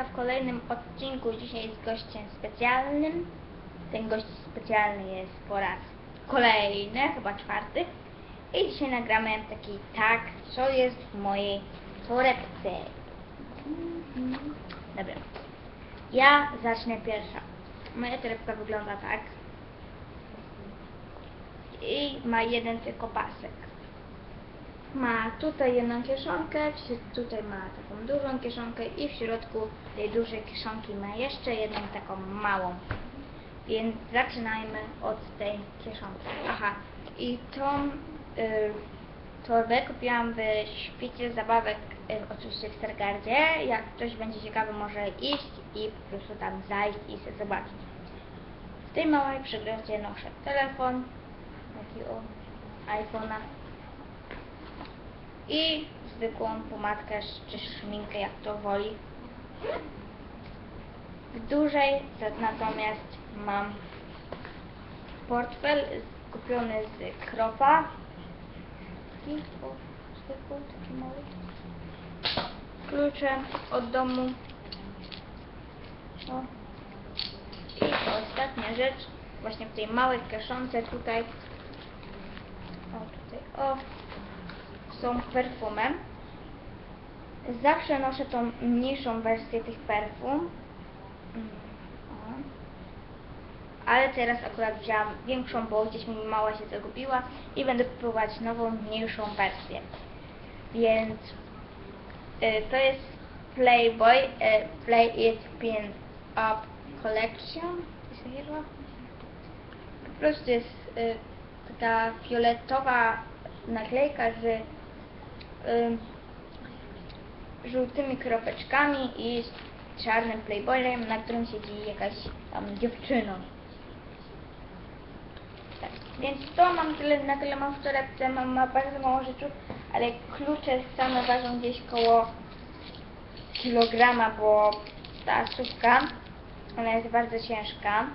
w kolejnym odcinku dzisiaj z gościem specjalnym. Ten gość specjalny jest po raz kolejny, chyba czwarty. I dzisiaj nagramy taki tak, co jest w mojej torebce. Dobra. Ja zacznę pierwsza. Moja torebka wygląda tak. I ma jeden tylko pasek. Ma tutaj jedną kieszonkę, tutaj ma taką dużą kieszonkę i w środku tej dużej kieszonki ma jeszcze jedną taką małą. Więc zaczynajmy od tej kieszonki. Aha, i tą y, torbę kupiłam w świecie zabawek, y, oczywiście w Stargardzie. Jak ktoś będzie ciekawy, może iść i po prostu tam zajść i sobie zobaczyć. W tej małej przegrodzie noszę telefon, taki o iPhone'a i zwykłą pomadkę czy szminkę, jak to woli. W dużej natomiast mam portfel kupiony z Kropa. Taki o, zwykły, taki mały. Od domu. O. I ostatnia rzecz, właśnie w tej małej kieszonce tutaj. O, tutaj, o są perfumem. Zawsze noszę tą mniejszą wersję tych perfum. Mm. Ale teraz akurat wzięłam większą, bo gdzieś mi mała się zagubiła i będę kupować nową, mniejszą wersję. Więc y, to jest Playboy y, Play It Pin Up Collection. Po prostu jest y, taka fioletowa naklejka z y, żółtymi kropeczkami i z czarnym playboyem, na którym siedzi jakaś tam dziewczyna. Tak, więc to mam tyle, na tyle mam w torebce, mam ma bardzo mało rzeczy, ale klucze same ważą gdzieś koło kilograma, bo ta sówka, ona jest bardzo ciężka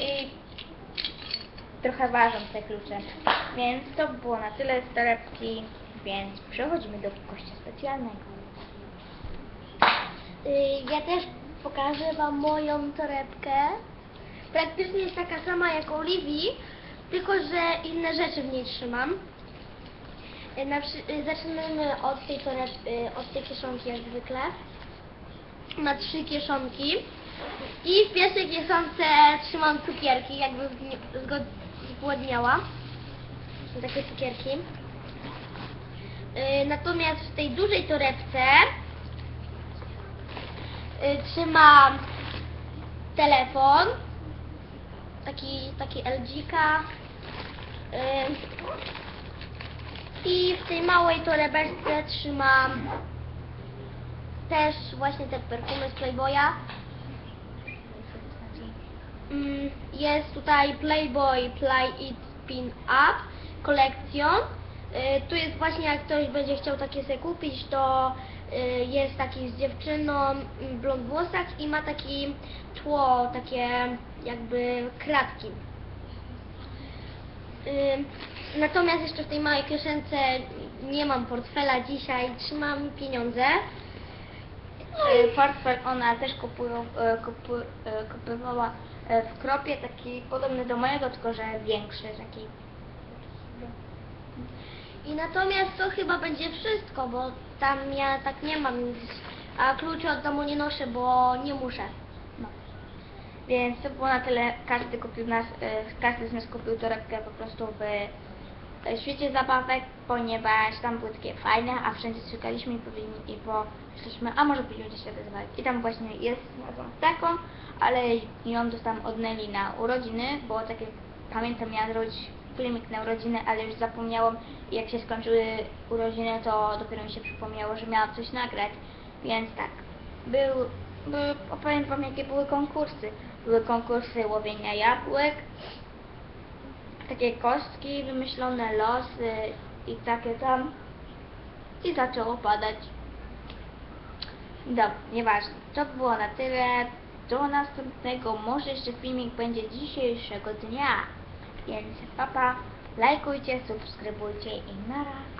i trochę ważą te klucze. Więc to było na tyle z torebki, więc przechodzimy do gościa specjalnego. Y, Ja też pokażę Wam moją torebkę. Praktycznie jest taka sama jak Oliwii, tylko że inne rzeczy w niej trzymam. Y, y, zaczynamy od tej, toreb, od tej kieszonki jak zwykle. Ma trzy kieszonki. I w pierwszej kieszonce trzymam cukierki, jakby zgni- zgłodniała. Są takie cukierki. Y, Natomiast w tej dużej torebce y, trzymam telefon, taki, taki LG-ka y, i w tej małej torebeczce trzymam też właśnie te perfumy z Playboya. Mm, Jest tutaj Playboy Play It Pin Up kolekcją. Y, Tu jest właśnie jak ktoś będzie chciał takie sobie kupić, to y, jest taki z dziewczyną mm, blond włosach i ma taki tło, takie jakby kratki. Y, Natomiast jeszcze w tej małej kieszence nie mam portfela dzisiaj, trzymam pieniądze. Y, Portfel ona też kupują, kupu, kupowała w kropie, taki podobny do mojego, tylko że większy, taki. I natomiast to chyba będzie wszystko, bo tam ja tak nie mam nic, a kluczy od domu nie noszę, bo nie muszę. No. Więc to było na tyle. Każdy kupił nas, y, każdy z nas kupił torebkę po prostu w świecie zabawek, ponieważ tam były takie fajne, a wszędzie szukaliśmy i powinni, i po szliśmy, a może pójdziemy świata zabawek. I tam właśnie jest znalazłam taką, ale ją dostałam od Nelly na urodziny, bo takie, pamiętam miałam zrobić filmik na urodziny, ale już zapomniałam i jak się skończyły urodziny, to dopiero mi się przypomniało, że miałam coś nagrać, więc tak. Był, był, opowiem wam jakie były konkursy. Były konkursy łowienia jabłek, takie kostki wymyślone, losy i takie tam. I zaczęło padać. Dobra, nieważne. To było na tyle. Do następnego. Może jeszcze filmik będzie dzisiejszego dnia. Więc papa, lajkujcie, subskrybujcie i nara.